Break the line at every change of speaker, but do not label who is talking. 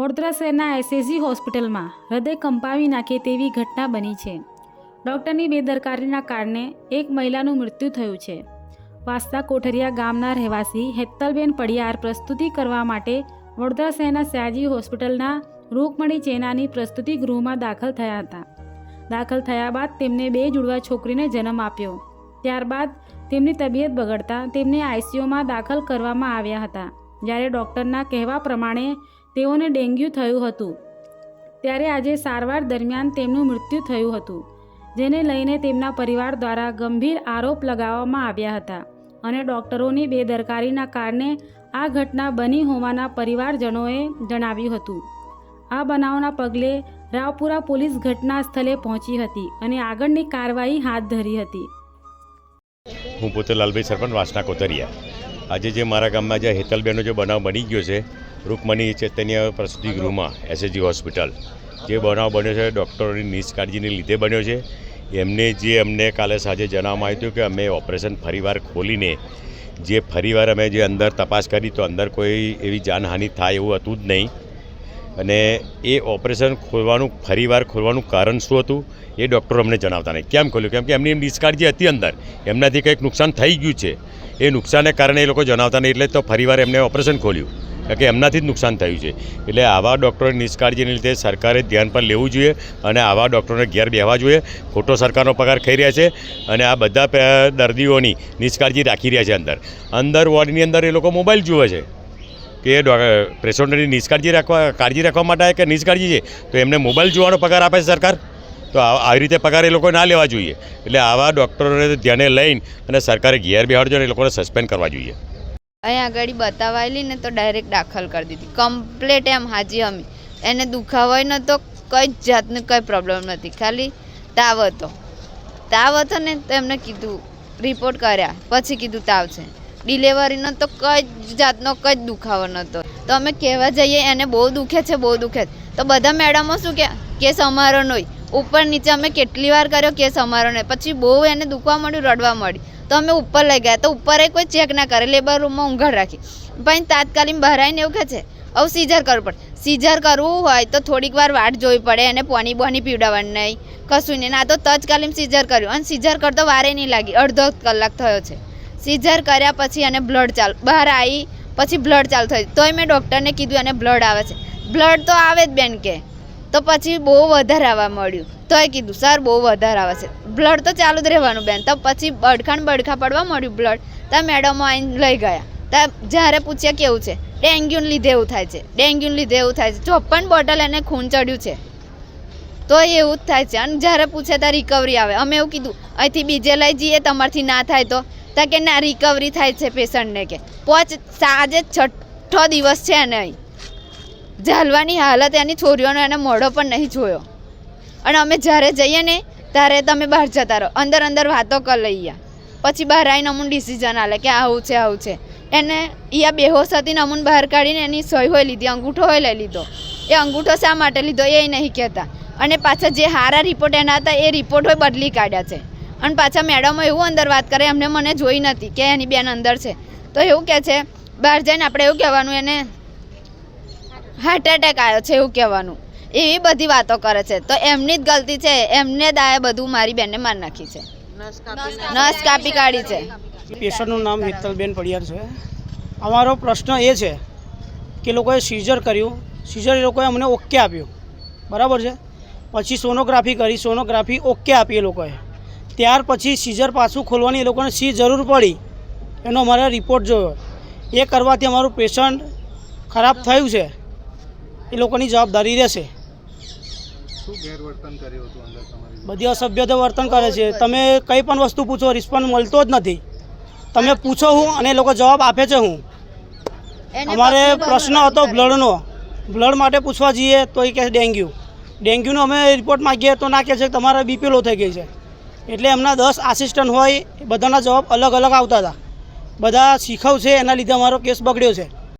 વડોદરા શહેરના એસએસજી હોસ્પિટલમાં હૃદય કંપાવી નાખે તેવી ઘટના બની છે. ડૉક્ટરની બેદરકારીના કારણે એક મહિલાનું મૃત્યુ થયું છે. વાસ્તા કોઠરિયા ગામના રહેવાસી હેતલબેન પડિયાર પ્રસ્તુતિ કરવા માટે વડોદરા શહેરના સયાજી હોસ્પિટલના રૂકમણી ચેનાની પ્રસ્તુતિ ગૃહમાં દાખલ થયા હતા. દાખલ થયા બાદ તેમને બે જુડવા છોકરીને જન્મ આપ્યો. ત્યારબાદ તેમની તબિયત બગડતા તેમને આઈસીયુમાં દાખલ કરવામાં આવ્યા હતા. જ્યારે ડૉક્ટરના કહેવા પ્રમાણે તેઓને ડેન્ગ્યુ થયું હતું. ત્યારે આજે સારવાર દરમિયાન તેમનું મૃત્યુ થયું હતું, જેને લઈને તેમના પરિવાર દ્વારા ગંભીર આરોપ લગાવવામાં આવ્યા હતા અને ડૉક્ટરોની બેદરકારીના કારણે આ ઘટના બની હોવાના પરિવારજનોએ જણાવ્યું હતું. આ બનાવના પગલે રાવપુરા પોલીસ ઘટના સ્થળે પહોંચી હતી અને આગળની કાર્યવાહી હાથ ધરી હતી.
હું પોતે લાલભાઈ સરપંચ વાસના કોતરિયા. આજે જે મારા ગામમાં જે હેતલબેનનો જે બનાવ બની ગયો છે રૂકમણી ચૈતન્ય પ્રસૂતિ ગૃહમાં એસએચજી હોસ્પિટલ. જે બનાવ બન્યો છે, ડૉક્ટરોની નિષ્કાળજીને લીધે બન્યો છે. એમને જે અમને કાલે સાંજે જણાવવામાં આવ્યું હતું કે અમે ઓપરેશન ફરીવાર ખોલીને, જે ફરીવાર અમે જે અંદર તપાસ કરી, તો અંદર કોઈ એવી જાનહાનિ થાય એવું હતું જ નહીં. અને એ ઓપરેશન ખોલવાનું, ફરીવાર ખોલવાનું કારણ શું હતું, એ ડૉક્ટરો અમને જણાવતા નહીં. કેમ ખોલ્યું? કેમ કે એમની નિષ્કાળજી હતી અંદર. એમનાથી કંઈક નુકસાન થઈ ગયું છે. એ નુકસાનને કારણે એ લોકો જણાવતા નહીં, એટલે તો ફરીવાર એમને ઓપરેશન ખોલ્યું. કે એમનાથી જ નુકસાન થયું છે. એટલે આવા ડૉક્ટરોની નિષ્કાળજીને લીધે સરકારે ધ્યાન પર લેવું જોઈએ અને આવા ડૉક્ટરોને ઘેર બેહવા જોઈએ. ખોટો સરકારનો પગાર ખાઈ રહ્યા છે અને આ બધા દર્દીઓની નિષ્કાળજી રાખી રહ્યા છે અંદર. અંદર વોર્ડની અંદર એ લોકો મોબાઈલ જુએ છે કે પેશન્ટની નિષ્કાળજી રાખવા, કાળજી રાખવા માટે કે નિષ્કાળજી છે? તો એમને મોબાઈલ જોવાનો પગાર આપે છે સરકાર? તો આવી રીતે પગાર એ લોકો ના લેવા જોઈએ. એટલે આવા ડૉક્ટરોને ધ્યાને લઈને અને સરકારે ઘેર બેહાડજો અને એ લોકોને સસ્પેન્ડ કરવા જોઈએ.
અહીંયા આગળ બતાવાયેલી ને તો ડાયરેક્ટ દાખલ કરી દીધી. કમ્પ્લેટ એમ હાજી અમી. એને દુખાવાય ન તો કંઈ જ જાતનું કંઈ પ્રોબ્લેમ નથી. ખાલી તાવ હતો તાવ હતો ને તો એમને કીધું રિપોર્ટ કર્યા. પછી કીધું તાવ છે. ડિલેવરીનો તો કંઈ જ જાતનો કંઈ જ દુખાવો નહોતો તો અમે કહેવા જઈએ, એને બહુ દુખે છે, બહુ દુખે છે. તો બધા મેડમો શું કે, કેસ અમારો નહીં ઉપર નીચે અમે કેટલી વાર કર્યો કેસ અમારો નહીં પછી બહુ એને દુખવા મળ્યું, રડવા મળી તો અમે ઉપર લઈ ગયા. તો ઉપર કોઈ ચેક ના કરે. લેબર રૂમમાં ઊંઘાડ રાખી. પણ તાત્કાલિક બહાર આવીને એવું કહે છે હવે સીઝર કરવું પડે. સીઝર કરવું હોય તો થોડીક વાર વાટ જોવી પડે એને પોની બોની પીવડાવવાની નહીં. કશું નહીં. ના, તો તત્કાલીન સીઝર કર્યું. અને સીઝર કરતો વારે નહીં લાગી. અડધો કલાક થયો છે. સીઝર કર્યા પછી એને બ્લડ ચાલ, બહાર આવી પછી બ્લડ ચાલુ થયું. તોય મેં ડૉક્ટરને કીધું, એને બ્લડ આવે છે. બ્લડ તો આવે જ બેન કે. તો પછી બહુ વધારે આવવા મળ્યું. તોય કીધું, સર, બહુ વધારે આવે છે. બ્લડ તો ચાલુ જ રહેવાનું, બેન. તો પછી બડખાણ બડખા પડવા મળ્યું બ્લડ. ત્યાં મેડમો આવીને લઈ ગયા. તો જ્યારે પૂછ્યા કેવું છે? ડેન્ગ્યુને લીધે એવું થાય છે. ડેન્ગ્યુને લીધે એવું થાય છે. ચોપ્પન બોટલ એને ખૂન ચડ્યું છે. તો એવું જ થાય છે. અને જ્યારે પૂછે ત્યાં રિકવરી આવે. અમે એવું કીધું, અહીંથી બીજે લઈ જઈએ, તમારથી ના થાય તો. ત્યાં કે, ના રિકવરી થાય છે પેશન્ટને કે. પોચ આજે છઠ્ઠો દિવસ છે એને અહીં. ઝાલવાની હાલત એની છોરીઓનો એને મોઢો પણ નહીં જોયો. અને અમે જ્યારે જઈએ ને, ત્યારે તમે બહાર જતા રહો. અંદર અંદર વાતો કરી લઈએ. પછી બહાર આવીને અમુન ડિસિઝન આલે કે આવું છે આવું છે. એને ઈયા બેહોશ હતી અમુન બહાર કાઢીને એની સહી હોય લીધી, અંગૂઠો હોય લઈ લીધો. એ અંગૂઠો શા માટે લીધો એ નહીં કહેતા. અને પાછા જે હારા રિપોર્ટ એના હતા, એ રિપોર્ટ હોય બદલી કાઢ્યા છે. અને પાછા મેડમો એવું અંદર વાત કરે, એમને મને જોઈ નથી કે એની બેન અંદર છે. તો એવું કહે છે, બહાર જઈને આપણે એવું કહેવાનું એને હાર્ટ એટેક આવ્યો છે એવું કહેવાનું. એવી બધી વાતો કરે છે. તો એમની જ ગલતી છે. એમને આ બધું મારી બેનને માર નાખી છે. નસ કાપી કાઢી છે.
પેશન્ટનું નામ હેતલબેન પડિયાર છે. અમારો પ્રશ્ન એ છે કે લોકોએ સીઝર કર્યું. સીઝર એ લોકોએ અમને ઓકે આપ્યું. બરાબર છે? પછી સોનોગ્રાફી કરી. સોનોગ્રાફી ઓકે આપી એ લોકોએ. ત્યાર પછી સીઝર પાછું ખોલવાની એ લોકોને સી જરૂર પડી. એનો અમારે રિપોર્ટ જોયો. એ કરવાથી અમારું પેશન્ટ ખરાબ થયું છે. એ લોકોની જવાબદારી રહેશે. બધી અસભ્યતા વર્તન કરે છે. તમે કંઈ પણ વસ્તુ પૂછો રિસ્પોન્સ મળતો જ નથી. તમે પૂછો હું અને એ લોકો જવાબ આપે છે હું. અમારે પ્રશ્ન હતો બ્લડનો. બ્લડ માટે પૂછવા જઈએ તો એ કહે છે ડેન્ગ્યુ. ડેન્ગ્યુનો અમે રિપોર્ટ માગીએ તો ના કહે છે તમારા તમારે બીપી લો થઈ ગઈ છે. એટલે એમના દસ આસિસ્ટન્ટ હોય બધાના જવાબ અલગ અલગ આવતા હતા. બધા શીખવ છે એના લીધે અમારો કેસ બગડ્યો છે.